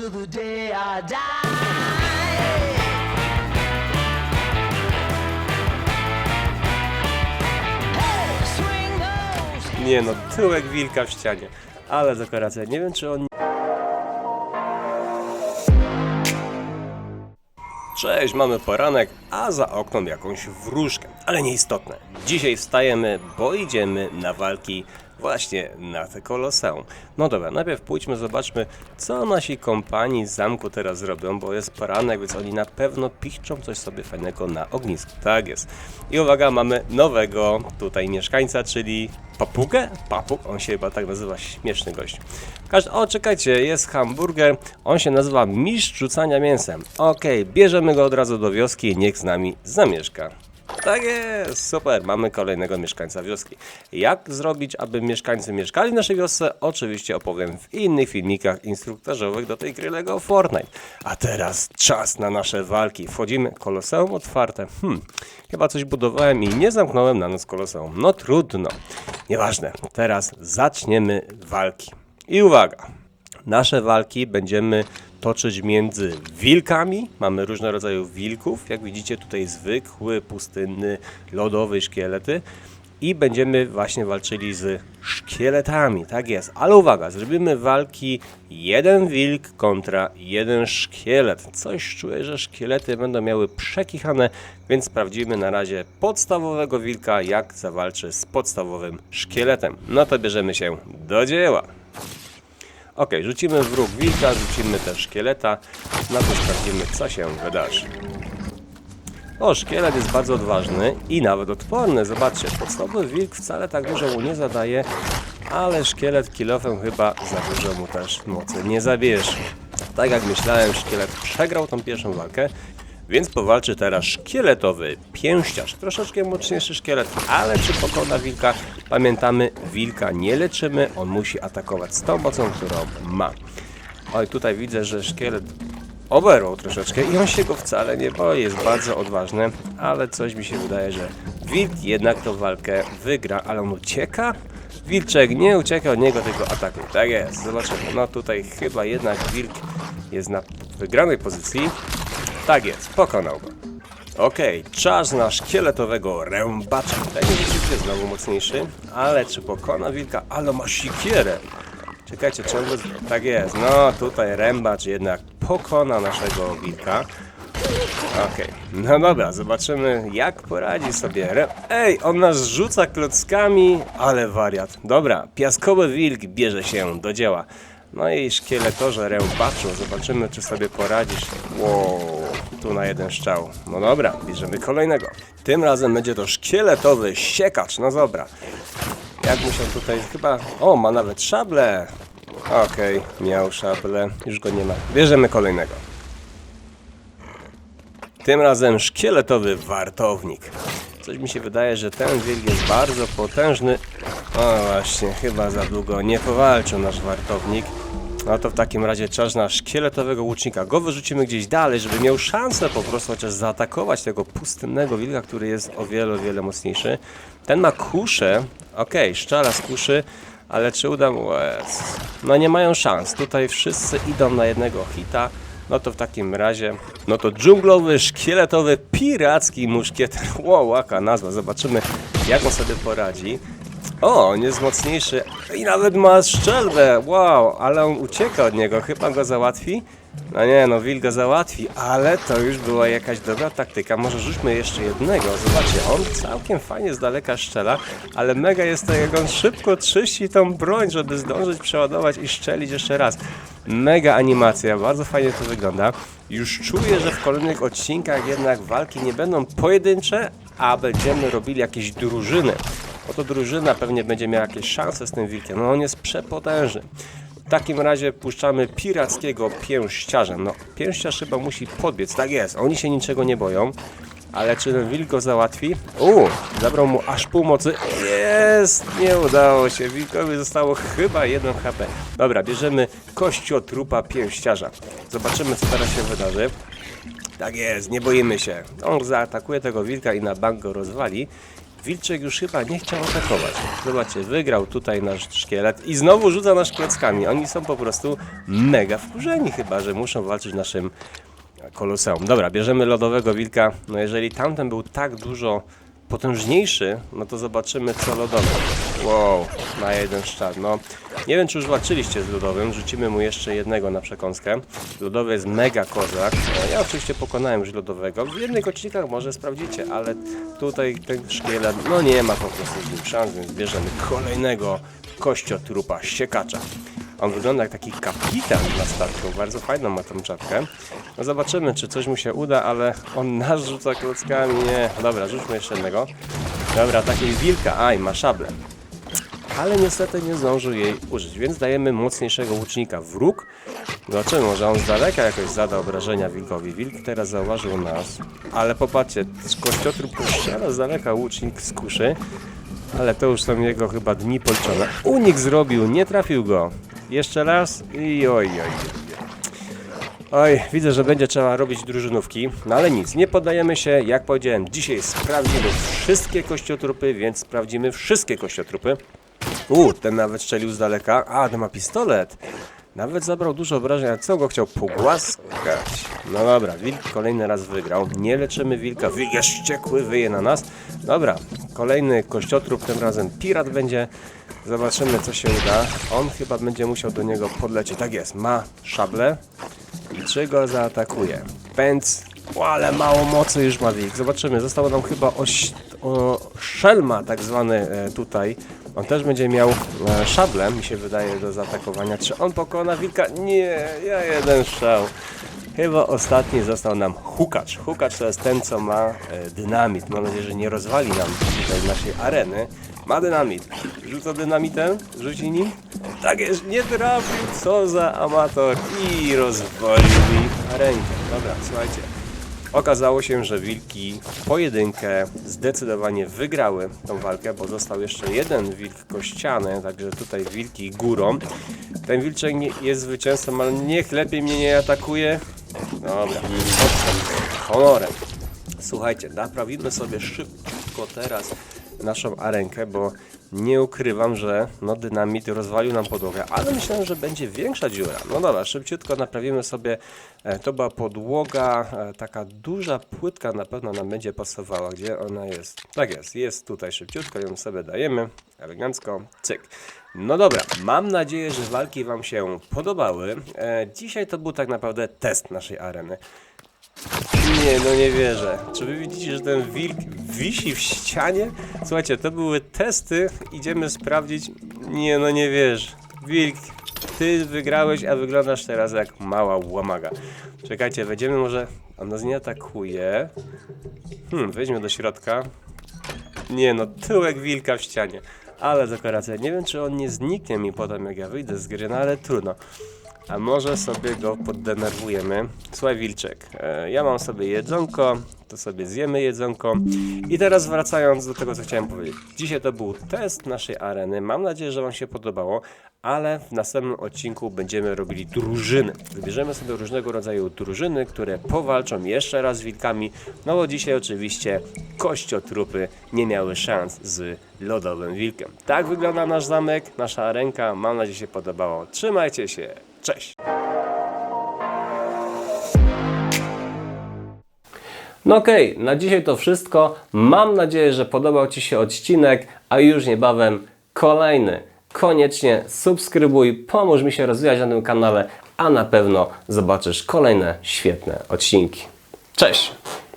till the day I die. Nie no, tyłek wilka w ścianie. Ale dekoracja. Nie wiem, czy on... Cześć, mamy poranek, a za oknem jakąś wróżkę. Ale nieistotne. Dzisiaj wstajemy, bo idziemy na walki właśnie na te koloseum. No dobra, najpierw pójdźmy, zobaczmy, co nasi kompanii z zamku teraz robią, bo jest poranek, więc oni na pewno piszczą coś sobie fajnego na ognisku. Tak jest. I uwaga, mamy nowego tutaj mieszkańca, czyli papugę? Papug, on się chyba tak nazywa, śmieszny gość. Każdy, o czekajcie, jest hamburger, on się nazywa mistrz rzucania mięsem. Okej, bierzemy go od razu do wioski niech z nami zamieszka. Tak jest, super, mamy kolejnego mieszkańca wioski. Jak zrobić, aby mieszkańcy mieszkali w naszej wiosce? Oczywiście opowiem w innych filmikach instruktażowych do tej gry Lego Fortnite. A teraz czas na nasze walki. Wchodzimy, koloseum otwarte. Hmm, chyba coś budowałem i nie zamknąłem na noc koloseum. No trudno, nieważne. Teraz zaczniemy walki. I uwaga, Nasze walki będziemy toczyć między wilkami. Mamy różne rodzaje wilków. Jak widzicie, tutaj zwykły, pustynny, lodowy szkielety. I będziemy właśnie walczyli z szkieletami. Tak jest. Ale uwaga, zrobimy walki jeden wilk kontra jeden szkielet. Coś czuję, że szkielety będą miały przekichane, więc sprawdzimy na razie podstawowego wilka, jak zawalczy z podstawowym szkieletem. No to bierzemy się do dzieła. Ok, rzucimy w róg wilka, rzucimy też szkieleta, na to sprawdzimy co się wydarzy. O, szkielet jest bardzo odważny i nawet odporny. Zobaczcie, podstawowy wilk wcale tak dużo mu nie zadaje, ale szkielet kilofem chyba za dużo mu też mocy nie zabierze. Tak jak myślałem, szkielet przegrał tą pierwszą walkę, więc powalczy teraz szkieletowy pięściarz. Troszeczkę mocniejszy szkielet, ale czy pokona wilka? Pamiętamy, wilka nie leczymy, on musi atakować z tą mocą, którą ma. Oj, tutaj widzę, że szkielet oberwał troszeczkę i on się go wcale nie boi, jest bardzo odważny, ale coś mi się wydaje, że wilk jednak tą walkę wygra, ale on ucieka? Wilczek nie ucieka od niego, tylko atakuje. Tak jest, zobaczymy. No tutaj chyba jednak wilk jest na wygranej pozycji. Tak jest, pokonał go. Okej, czas na szkieletowego rębacza. Ten rzeczywiście znowu mocniejszy, ale czy pokona wilka? Ale ma sikierę. Czekajcie, ciągle... Tak jest, no tutaj rębacz jednak pokona naszego wilka. Okej, no dobra, zobaczymy jak poradzi sobie Rę... Ej, on nas rzuca klockami, ale wariat. Dobra, piaskowy wilk bierze się do dzieła. No i szkieletorze rębaczu, zobaczymy czy sobie poradzisz. Wow, tu na jeden strzał. No dobra, bierzemy kolejnego. Tym razem będzie to szkieletowy siekacz, no dobra. Jak mu się tutaj chyba... O, ma nawet szable. Okej, miał szable, już go nie ma. Bierzemy kolejnego. Tym razem szkieletowy wartownik. Coś mi się wydaje, że ten wilk jest bardzo potężny. O właśnie, chyba za długo nie powalczył nasz wartownik. No to w takim razie czas na szkieletowego łucznika. Go wyrzucimy gdzieś dalej, żeby miał szansę po prostu chociaż zaatakować tego pustynnego wilka, który jest o wiele, wiele mocniejszy. Ten ma kuszę. Okej, szczela z kuszy. Ale czy uda mu... No nie mają szans. Tutaj wszyscy idą na jednego hita. No to w takim razie, no to dżunglowy, szkieletowy, piracki muszkieter. Wow, łaka nazwa. Zobaczymy, jak on sobie poradzi. O, on jest mocniejszy i nawet ma strzelbę. Wow, ale on ucieka od niego. Chyba go załatwi. No nie, no Will go załatwi, ale to już była jakaś dobra taktyka. Może rzućmy jeszcze jednego. Zobaczcie, on całkiem fajnie z daleka strzela, ale mega jest to, jak on szybko czyści tą broń, żeby zdążyć przeładować i strzelić jeszcze raz. Mega animacja, bardzo fajnie to wygląda. Już czuję, że w kolejnych odcinkach jednak walki nie będą pojedyncze, a będziemy robili jakieś drużyny. Oto drużyna pewnie będzie miała jakieś szanse z tym wilkiem. No on jest przepotężny. W takim razie puszczamy pirackiego pięściarza. No, pięściarz chyba musi podbiec. Tak jest, oni się niczego nie boją. Ale czy ten wilk go załatwi? Uuu, zabrał mu aż pół mocy. Jest! Nie udało się. Wilkowi zostało chyba 1 HP. Dobra, bierzemy kościotrupa pięściarza. Zobaczymy, co teraz się wydarzy. Tak jest, nie boimy się. On zaatakuje tego wilka i na bank go rozwali. Wilczek już chyba nie chciał atakować. Zobaczcie, wygrał tutaj nasz szkielet i znowu rzuca nasz klockami. Oni są po prostu mega wkurzeni chyba, że muszą walczyć naszym koloseum. Dobra, bierzemy lodowego wilka. No jeżeli tamten był tak dużo potężniejszy, no to zobaczymy co lodowy. Wow, na jeden szczar. No, nie wiem czy już walczyliście z lodowym, rzucimy mu jeszcze jednego na przekąskę. Lodowy jest mega kozak. E, Ja oczywiście pokonałem już lodowego. W jednych odcinkach może sprawdzicie, ale tutaj ten szkielet, no nie ma po prostu z nim szans, więc bierzemy kolejnego kościotrupa, siekacza. On wygląda jak taki kapitan na statku, bardzo fajną ma tą czapkę. No zobaczymy, czy coś mu się uda, ale on nas rzuca klockami, nie. Dobra, rzućmy jeszcze jednego. Dobra, takiej wilka, aj, ma szablę. Ale niestety nie zdążył jej użyć, więc dajemy mocniejszego łucznika. Wróg, zobaczymy, może on z daleka jakoś zada obrażenia wilkowi. Wilk teraz zauważył nas, ale popatrzcie, kościotrup postrzela z daleka łucznik z kuszy. Ale to już są jego chyba dni policzone. Unik zrobił, nie trafił go. Jeszcze raz i oj, oj, oj. Oj, widzę, że będzie trzeba robić drużynówki, no ale nic, nie poddajemy się. Jak powiedziałem, dzisiaj sprawdzimy wszystkie kościotrupy, więc sprawdzimy wszystkie kościotrupy. U, ten nawet strzelił z daleka. A, ten ma pistolet. Nawet zabrał dużo obrażeń, co go chciał pogłaskać? No dobra, wilk kolejny raz wygrał. Nie leczymy wilka, wilk jest wyje na nas. Dobra, kolejny kościotrup, tym razem pirat będzie. Zobaczymy co się uda. On chyba będzie musiał do niego podlecieć. Tak jest, ma szablę. I czy go zaatakuje? Pędz. O, ale mało mocy już ma wilk. Zobaczymy. Zostało nam chyba oś, o, szelma tak zwany e, tutaj. On też będzie miał e, szablę, mi się wydaje, do zaatakowania. Czy on pokona wilka? Nie, ja jeden strzał. Chyba ostatni został nam hukacz. Hukacz to jest ten, co ma e, dynamit. Mam nadzieję, że nie rozwali nam tutaj naszej areny. Ma dynamit. Rzuca dynamitem? Rzuci nim? Tak jest, nie trafił. Co za amator. I rozwalił mi rękę. Dobra, słuchajcie. Okazało się, że wilki pojedynkę zdecydowanie wygrały tą walkę, bo został jeszcze jeden wilk kościany, także tutaj wilki górą. Ten wilczek jest zwycięzcą, ale niech lepiej mnie nie atakuje. Dobra, honorem. Słuchajcie, naprawimy sobie szybko teraz naszą arenkę, bo nie ukrywam, że no, dynamit rozwalił nam podłogę, ale myślałem, że będzie większa dziura. No dobra, szybciutko naprawimy sobie. E, to była podłoga, e, taka duża płytka na pewno nam będzie pasowała. Gdzie ona jest? Tak jest, jest tutaj szybciutko, ją sobie dajemy. Elegancko, cyk. No dobra, mam nadzieję, że walki Wam się podobały. E, dzisiaj to był tak naprawdę test naszej areny. Nie, no nie wierzę. Czy wy widzicie, że ten wilk wisi w ścianie? Słuchajcie, to były testy. Idziemy sprawdzić. Nie, no nie wierzę. Wilk, ty wygrałeś, a wyglądasz teraz jak mała łamaga. Czekajcie, wejdziemy może... On nas nie atakuje. Hmm, wejdźmy do środka. Nie no, tyłek wilka w ścianie. Ale dekoracja. Nie wiem, czy on nie zniknie mi potem, jak ja wyjdę z gry, no ale trudno. A może sobie go poddenerwujemy. Słuchaj, Wilczek, e, ja mam sobie jedzonko, to sobie zjemy jedzonko. I teraz wracając do tego, co chciałem powiedzieć. Dzisiaj to był test naszej areny. Mam nadzieję, że Wam się podobało, ale w następnym odcinku będziemy robili drużyny. Wybierzemy sobie różnego rodzaju drużyny, które powalczą jeszcze raz z wilkami. No bo dzisiaj oczywiście kościotrupy nie miały szans z lodowym wilkiem. Tak wygląda nasz zamek, nasza arenka. Mam nadzieję, że się podobało. Trzymajcie się. Cześć! No okej, na dzisiaj to wszystko. Mam nadzieję, że podobał Ci się odcinek, a już niebawem kolejny. Koniecznie subskrybuj, pomóż mi się rozwijać na tym kanale, a na pewno zobaczysz kolejne świetne odcinki. Cześć!